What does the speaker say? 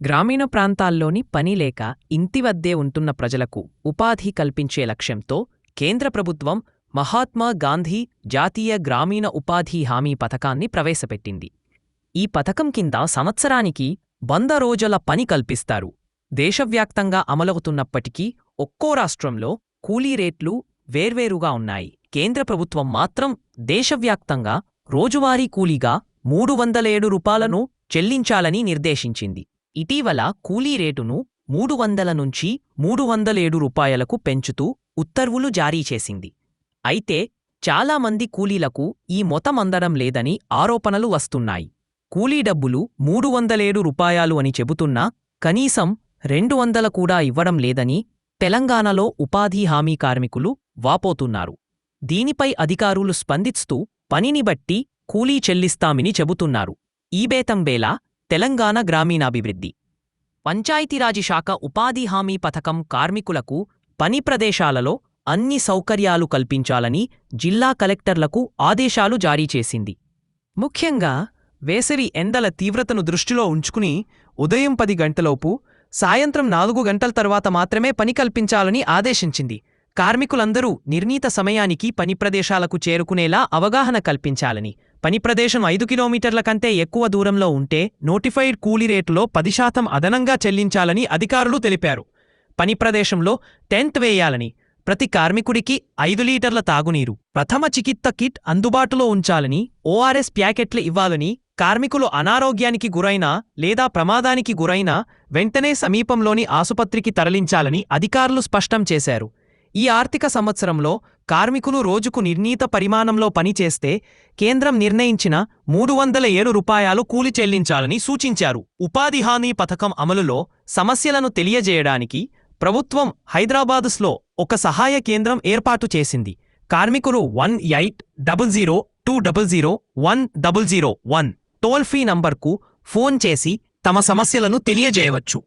గ్రామీణ ప్రాంతాల్లోని పని లేక ఇంటివద్దే ఉంటున్న ప్రజలకు ఉపాధి కల్పించే లక్ష్యంతో కేంద్ర ప్రభుత్వం మహాత్మా గాంధీ జాతీయ గ్రామీణ ఉపాధి హామీ పథకాన్ని ప్రవేశపెట్టింది. ఈ పథకం కింద సంవత్సరానికి వంద రోజుల పని కల్పిస్తారు. దేశవ్యాప్తంగా అమలవుతున్నప్పటికీ ఒక్కో రాష్ట్రంలో కూలీ రేట్లు వేర్వేరుగా ఉన్నాయి. కేంద్ర ప్రభుత్వం మాత్రం దేశవ్యాప్తంగా రోజువారీ కూలీగా మూడు వందల ఏడు రూపాలను చెల్లించాలని నిర్దేశించింది. ఇటీవల కూలీ రేటును మూడు వందల నుంచి మూడు వందలేడు రూపాయలకు పెంచుతూ ఉత్తర్వులు జారీ చేసింది. అయితే చాలామంది కూలీలకు ఈ మొత్తం అందడం లేదని ఆరోపణలు వస్తున్నాయి. కూలీ డబ్బులు మూడు వందలేడు రూపాయలు అని చెబుతున్నా కనీసం రెండు వందల కూడా ఇవ్వడం లేదని తెలంగాణలో ఉపాధి హామీ కార్మికులు వాపోతున్నారు. దీనిపై అధికారులు స్పందిస్తూ పనిని బట్టి కూలీ చెల్లిస్తామని చెబుతున్నారు. ఈ బేతం తెలంగాణ గ్రామీణాభివృద్ధి. పంచాయతీరాజి శాఖ ఉపాధి హామీ పథకం కార్మికులకు పని ప్రదేశాలలో అన్ని సౌకర్యాలు కల్పించాలని జిల్లా కలెక్టర్లకు ఆదేశాలు జారీ చేసింది. ముఖ్యంగా వేసవి ఎండల తీవ్రతను దృష్టిలో ఉంచుకుని ఉదయం పది గంటలోపు సాయంత్రం నాలుగు గంటల తర్వాత మాత్రమే పని కల్పించాలని ఆదేశించింది. కార్మికులందరూ నిర్ణీత సమయానికి పని ప్రదేశాలకు చేరుకునేలా అవగాహన కల్పించాలని పని ప్రదేశం ఐదు కిలోమీటర్ల కంటే ఎక్కువ దూరంలో ఉంటే నోటిఫైడ్ కూలీ రేటులో పది శాతం అదనంగా చెల్లించాలని అధికారులు తెలిపారు. పని ప్రదేశంలో టెంత్ వేయాలని ప్రతి కార్మికుడికి ఐదు లీటర్ల తాగునీరు ప్రథమ చికిత్స కిట్ అందుబాటులో ఉంచాలని ఓఆర్ఎస్ ప్యాకెట్లు ఇవ్వాలని కార్మికులు అనారోగ్యానికి గురైనా లేదా ప్రమాదానికి గురైనా వెంటనే సమీపంలోని ఆసుపత్రికి తరలించాలని అధికారులు స్పష్టం చేశారు. ఈ ఆర్థిక సంవత్సరంలో కార్మికులు రోజుకు నిర్ణీత పరిమాణంలో పనిచేస్తే కేంద్రం నిర్ణయించిన మూడు వందల ఏడు రూపాయలు కూలి చెల్లించాలని సూచించారు. ఉపాధి హామీ పథకం అమలులో సమస్యలను తెలియజేయడానికి ప్రభుత్వం హైదరాబాదుస్లో ఒక సహాయ కేంద్రం ఏర్పాటు చేసింది. కార్మికులు one eight double zero two double zero one double zero one toll free నంబర్కు ఫోన్ చేసి తమ సమస్యలను తెలియజేయవచ్చు.